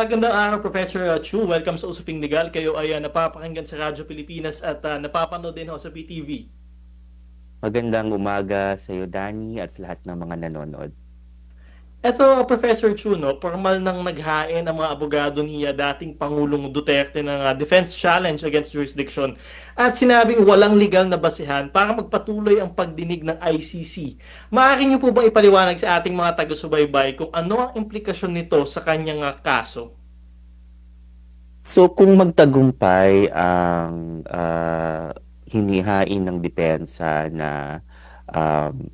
Magandang araw, Professor uh, Chu. Welcome sa Usaping Legal. Kayo ay uh, napapakinggan sa Radyo Pilipinas at uh, napapanood din ho sa PTV. Magandang umaga sa iyo, Danny, at sa lahat ng mga nanonood. Ito, Professor Chu, no, formal nang naghain ang mga abogado ni uh, dating Pangulong Duterte ng uh, defense challenge against jurisdiction at sinabing walang legal na basihan para magpatuloy ang pagdinig ng ICC. Maaari niyo po bang ipaliwanag sa ating mga taga-subaybay kung ano ang implikasyon nito sa kanyang uh, kaso? So, kung magtagumpay ang ah, hinihain ng depensa na um,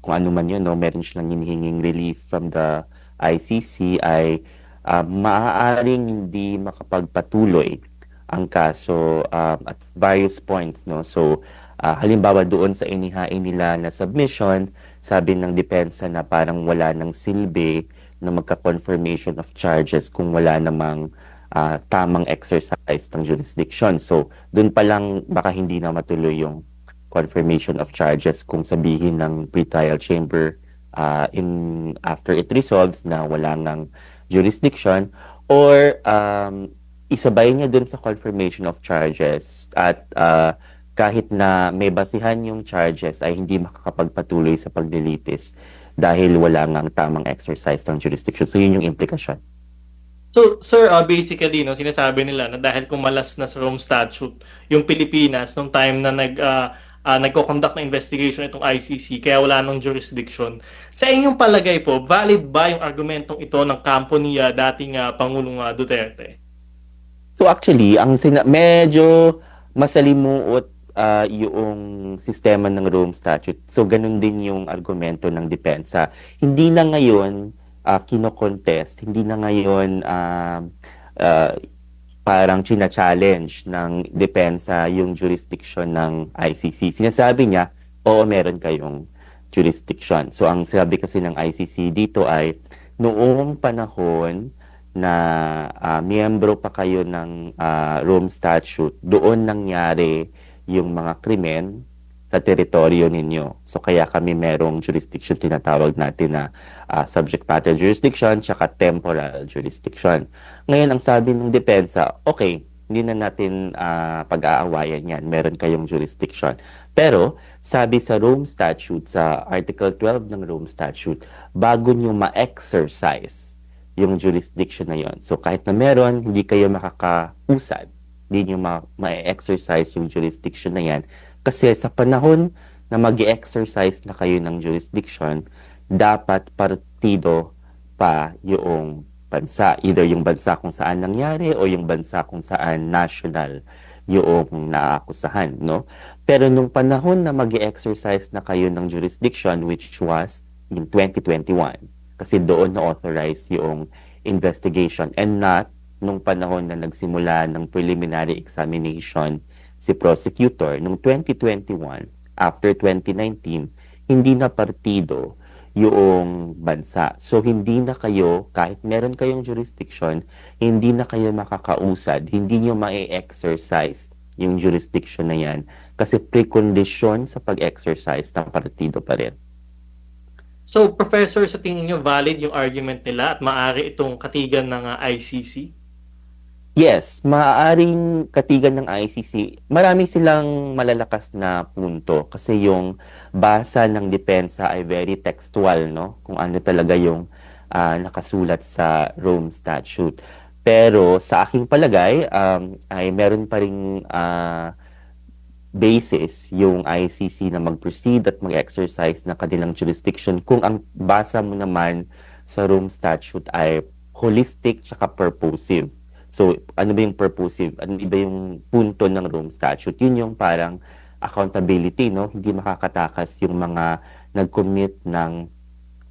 kung ano man yun, no, meron silang hinihinging relief from the ICC ay ah, maaaring hindi makapagpatuloy ang kaso um, at various points. No? So, ah, halimbawa doon sa inihain nila na submission, sabi ng depensa na parang wala ng silbi na magka-confirmation of charges kung wala namang ah, tamang exercise ng jurisdiction. So, doon pa lang baka hindi na matuloy yung confirmation of charges kung sabihin ng pretrial chamber ah, in after it resolves na wala ng jurisdiction or um, isabay niya dun sa confirmation of charges at ah, kahit na may basihan yung charges ay hindi makakapagpatuloy sa paglilitis dahil wala ngang tamang exercise ng jurisdiction. So, yun yung implikasyon. So, sir, uh, basically, no, sinasabi nila na dahil kumalas na sa Rome Statute yung Pilipinas nung time na nag uh, uh, nagko-conduct ng investigation itong ICC kaya wala nang jurisdiction. Sa inyong palagay po, valid ba yung argumentong ito ng kampo ni uh, dating uh, Pangulong uh, Duterte? So actually, ang sina- medyo masalimuot ah, yung sistema ng Rome Statute. So ganun din yung argumento ng depensa. Hindi na ngayon uh, kino-contest, hindi na ngayon ah, ah, parang china-challenge ng depensa yung jurisdiction ng ICC. Sinasabi niya, oo, meron kayong jurisdiction. So ang sabi kasi ng ICC dito ay noong panahon na ah, miyembro pa kayo ng ah, Rome Statute, doon nangyari yung mga krimen sa teritoryo ninyo. So kaya kami merong jurisdiction tinatawag natin na ah, subject matter jurisdiction tsaka temporal jurisdiction. Ngayon ang sabi ng depensa, okay, hindi na natin ah, pag-aawayan yan. Meron kayong jurisdiction. Pero sabi sa Rome Statute, sa Article 12 ng Rome Statute, bago nyo ma-exercise yung jurisdiction na yon. So kahit na meron, hindi kayo makakausad. Hindi nyo ma- ma-exercise yung jurisdiction na yan. Kasi sa panahon na mag exercise na kayo ng jurisdiction, dapat partido pa yung bansa. Either yung bansa kung saan nangyari o yung bansa kung saan national yung naakusahan, no? Pero nung panahon na mag exercise na kayo ng jurisdiction, which was in 2021, kasi doon na-authorize yung investigation and not nung panahon na nagsimula ng preliminary examination si prosecutor nung 2021 after 2019 hindi na partido yung bansa. So hindi na kayo kahit meron kayong jurisdiction, hindi na kayo makakausad, hindi nyo ma-exercise yung jurisdiction na yan kasi precondition sa pag-exercise ng partido pa rin. So, Professor, sa tingin niyo valid yung argument nila at maaari itong katigan ng uh, ICC? Yes, maaaring katigan ng ICC. Marami silang malalakas na punto kasi yung basa ng depensa ay very textual, no? Kung ano talaga yung ah, nakasulat sa Rome Statute. Pero sa aking palagay, um, ay meron pa ring ah, basis yung ICC na mag-proceed at mag-exercise ng kanilang jurisdiction kung ang basa mo naman sa Rome Statute ay holistic tsaka purposive. So, ano ba yung purposive? Ano iba yung punto ng Rome Statute? Yun yung parang accountability, no? Hindi makakatakas yung mga nag-commit ng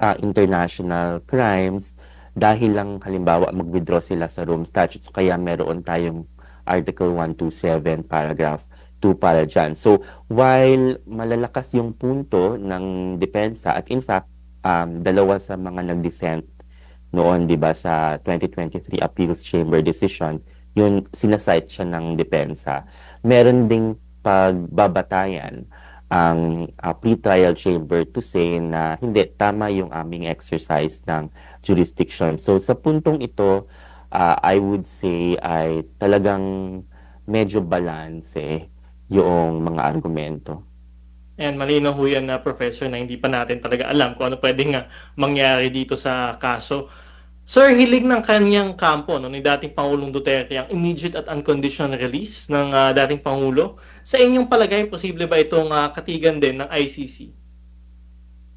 ah, international crimes dahil lang halimbawa mag-withdraw sila sa Rome Statute. So, kaya meron tayong Article 127, paragraph 2 para dyan. So, while malalakas yung punto ng depensa, at in fact, um, dalawa sa mga nag-dissent noon, di ba, sa 2023 Appeals Chamber decision, yun, sinasite siya ng depensa. Meron ding pagbabatayan ang uh, pre-trial chamber to say na hindi, tama yung aming exercise ng jurisdiction. So, sa puntong ito, ah, I would say ay talagang medyo balanse yung mga argumento. And malinaw ho yan na professor na hindi pa natin talaga alam kung ano pwedeng mangyari dito sa kaso. Sir, hilig ng kanyang kampo no, ni dating Pangulong Duterte ang immediate at unconditional release ng ah, dating Pangulo. Sa inyong palagay, posible ba itong ah, katigan din ng ICC?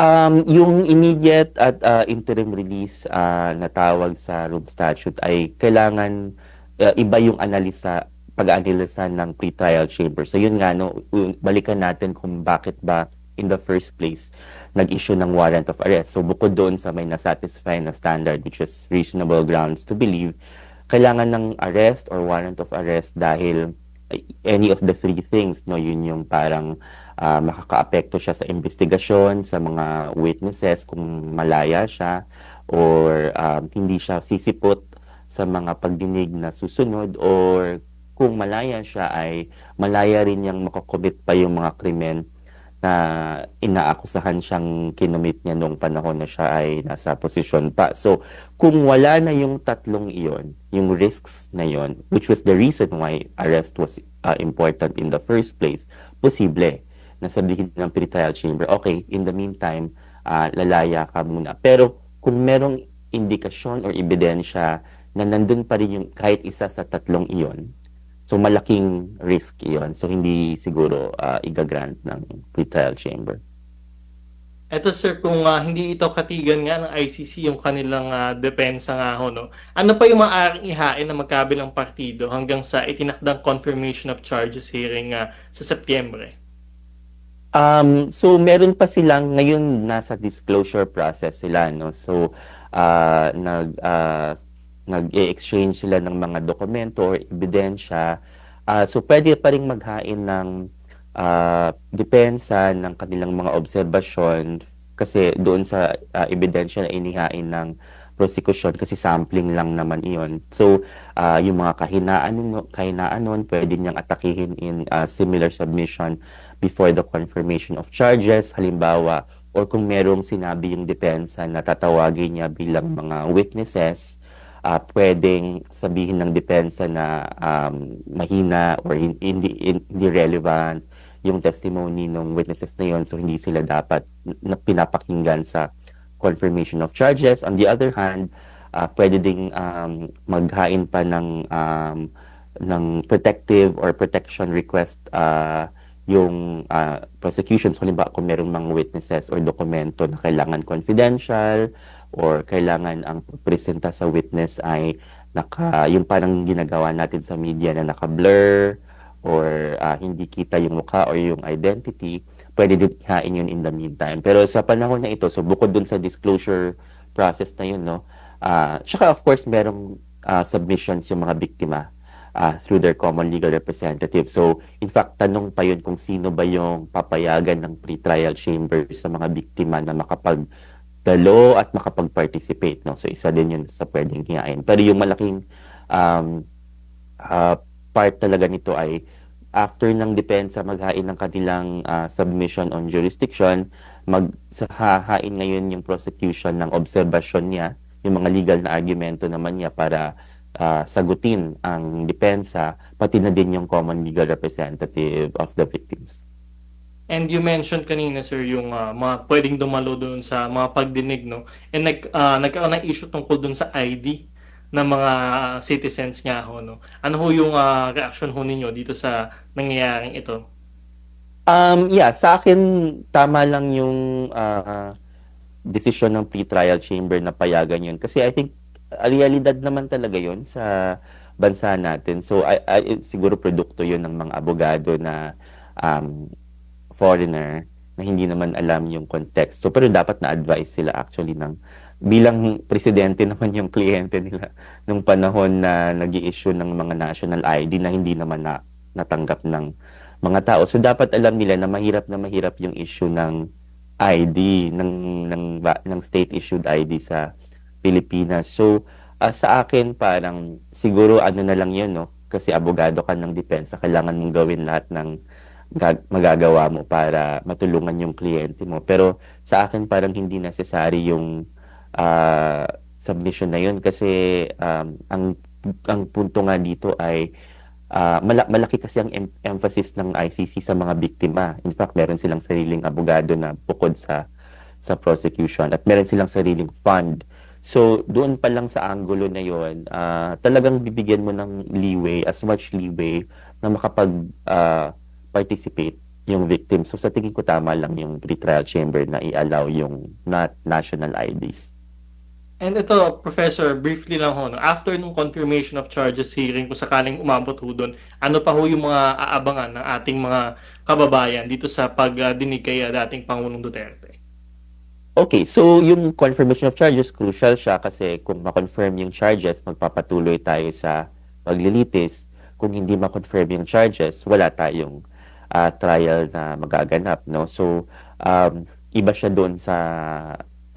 Um, yung immediate at uh, interim release uh, na tawag sa room statute ay kailangan uh, iba yung analisa pag-analisa ng pre-trial chamber. So yun nga no, balikan natin kung bakit ba in the first place nag-issue ng warrant of arrest. So bukod doon sa may nasatisfy na standard which is reasonable grounds to believe, kailangan ng arrest or warrant of arrest dahil uh, any of the three things no yun yung parang ah, makakaapekto siya sa investigasyon, sa mga witnesses kung malaya siya or um, hindi siya sisipot sa mga pagdinig na susunod or kung malaya siya ay malaya rin niyang makakomit pa yung mga krimen na inaakusahan siyang kinumit niya noong panahon na siya ay nasa posisyon pa. So, kung wala na yung tatlong iyon, yung risks na yon, which was the reason why arrest was uh, important in the first place, posible na sabihin ng pre-trial chamber, okay, in the meantime, ah, lalaya ka muna. Pero kung merong indikasyon or ebidensya na nandun pa rin yung kahit isa sa tatlong iyon, so malaking risk iyon. So hindi siguro ah, igagrant ng pre-trial chamber. Eto sir, kung ah, hindi ito katigan nga ng ICC yung kanilang ah, depensa nga ho, no? Ano pa yung maaaring ihain ng magkabilang partido hanggang sa itinakdang confirmation of charges hearing ah, sa Setyembre? Um, so meron pa silang ngayon nasa disclosure process sila no. So ah, nag ah, nag-exchange sila ng mga dokumento or ebidensya. Ah, so pwede pa ring maghain ng ah, depensa ng kanilang mga obserbasyon kasi doon sa ah, ebidensya na inihain ng prosecution kasi sampling lang naman iyon. So ah, yung mga kahinaan kahinaan nun pwede niyang atakihin in ah, similar submission before the confirmation of charges, halimbawa, or kung merong sinabi yung depensa na tatawagin niya bilang mga witnesses, ah pwedeng sabihin ng depensa na um, mahina or hin- hindi, hindi relevant yung testimony ng witnesses na yon so hindi sila dapat na pinapakinggan sa confirmation of charges. On the other hand, ah pwede ding um, maghain pa ng um, ng protective or protection request ah, yung ah, prosecution. So, halimbawa, kung merong mga witnesses or dokumento na kailangan confidential or kailangan ang presenta sa witness ay naka, yung parang ginagawa natin sa media na naka-blur or ah, hindi kita yung mukha or yung identity, pwede din hain yun in the meantime. Pero sa panahon na ito, so bukod dun sa disclosure process na yun, no, ah tsaka of course, merong ah, submissions yung mga biktima ah, through their common legal representative. So, in fact, tanong pa yun kung sino ba yung papayagan ng pre-trial chamber sa mga biktima na makapagdalo at makapag-participate. No? So, isa din yun sa pwedeng hiyain. Pero yung malaking um, ah, part talaga nito ay after ng depensa maghain ng kanilang ah, submission on jurisdiction, maghahain ngayon yung prosecution ng obserbasyon niya, yung mga legal na argumento naman niya para ah, sagutin ang depensa, pati na din yung common legal representative of the victims. And you mentioned kanina sir yung ah, mga pwedeng dumalo doon sa mga pagdinig no. And nag ah, nagkaroon ng issue tungkol doon sa ID ng mga citizens nga ho no. Ano ho yung ah, reaction ho ninyo dito sa nangyayaring ito? Um, yeah, sa akin, tama lang yung ah, desisyon ng pre-trial chamber na payagan yun. Kasi I think, realidad naman talaga yun sa bansa natin. So, I, I- siguro produkto yun ng mga abogado na um, foreigner na hindi naman alam yung context. So, pero dapat na-advise sila actually ng bilang presidente naman yung kliyente nila nung panahon na nag issue ng mga national ID na hindi naman na, natanggap ng mga tao. So dapat alam nila na mahirap na mahirap yung issue ng ID ng ng ng state issued ID sa Pilipinas. So ah, sa akin parang siguro ano na lang 'yun no kasi abogado ka ng depensa kailangan mong gawin lahat ng magagawa mo para matulungan yung kliyente mo. Pero sa akin parang hindi necessary yung ah, submission na yun kasi um, ang ang punto nga dito ay ah, mala- malaki kasi ang em- emphasis ng ICC sa mga biktima. In fact, meron silang sariling abogado na bukod sa sa prosecution at meron silang sariling fund. So, doon pa lang sa angulo na yon, ah, talagang bibigyan mo ng leeway, as much leeway na makapag ah, participate yung victim. So, sa tingin ko tama lang yung pretrial chamber na i-allow yung not national IDs. And ito, Professor, briefly lang ho, no? after nung confirmation of charges hearing, kung sakaling umabot ho doon, ano pa ho yung mga aabangan ng ating mga kababayan dito sa pagdinig kay uh, dating Pangulong Duterte? Okay, so yung confirmation of charges, crucial siya kasi kung ma-confirm yung charges, magpapatuloy tayo sa paglilitis. Kung hindi ma-confirm yung charges, wala tayong ah, trial na magaganap, no? So, um, iba siya doon sa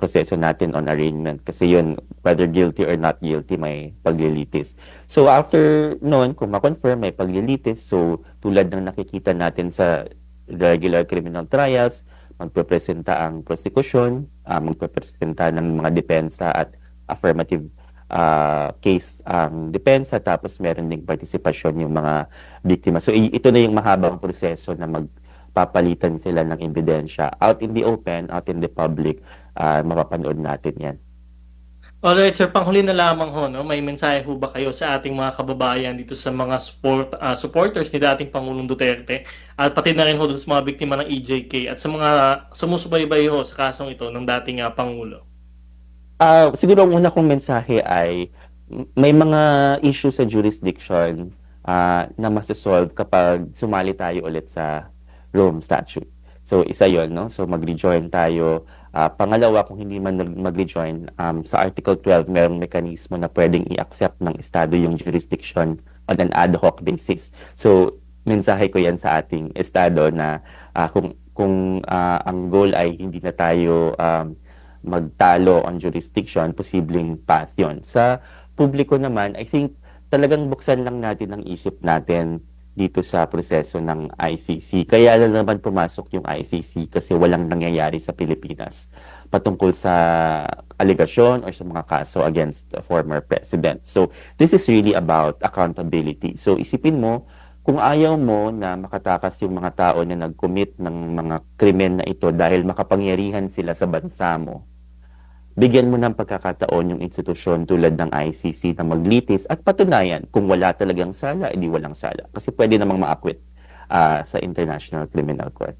proseso natin on arraignment kasi yun, whether guilty or not guilty, may paglilitis. So, after noon, kung ma-confirm, may paglilitis. So, tulad ng nakikita natin sa regular criminal trials, magpepresenta ang prosecution, uh, magpepresenta ng mga depensa at affirmative ah, case ang depensa tapos meron ding partisipasyon yung mga biktima. So ito na yung mahabang proseso na magpapalitan sila ng ebidensya out in the open, out in the public, ah, mapapanood natin yan. Alright, sir, panghuli na lamang ho, no? may mensahe ho ba kayo sa ating mga kababayan dito sa mga support, ah, supporters ni dating Pangulong Duterte at pati na rin ho sa mga biktima ng EJK at sa mga sumusubaybay ho sa kasong ito ng dating ah, Pangulo? Ah, siguro ang una kong mensahe ay may mga issue sa jurisdiction ah, na masasolve kapag sumali tayo ulit sa Rome Statute. So, isa yon no? So, mag-rejoin tayo. Ah, pangalawa, kung hindi man mag-rejoin, um, sa Article 12, merong mekanismo na pwedeng i-accept ng Estado yung jurisdiction on an ad hoc basis. So, mensahe ko yan sa ating Estado na ah, kung, kung ah, ang goal ay hindi na tayo um, magtalo on jurisdiction, posibleng path yun. Sa publiko naman, I think talagang buksan lang natin ang isip natin dito sa proseso ng ICC. Kaya lang naman pumasok yung ICC kasi walang nangyayari sa Pilipinas patungkol sa allegation or sa mga kaso against the former president. So, this is really about accountability. So, isipin mo, kung ayaw mo na makatakas yung mga tao na nag-commit ng mga krimen na ito dahil makapangyarihan sila sa bansa mo, bigyan mo ng pagkakataon yung institusyon tulad ng ICC na maglitis at patunayan kung wala talagang sala, edi walang sala. Kasi pwede namang maakwit ah, sa International Criminal Court.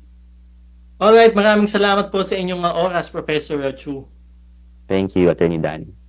Alright, maraming salamat po sa inyong ah, oras, Professor Chu. Thank you, Attorney Danny.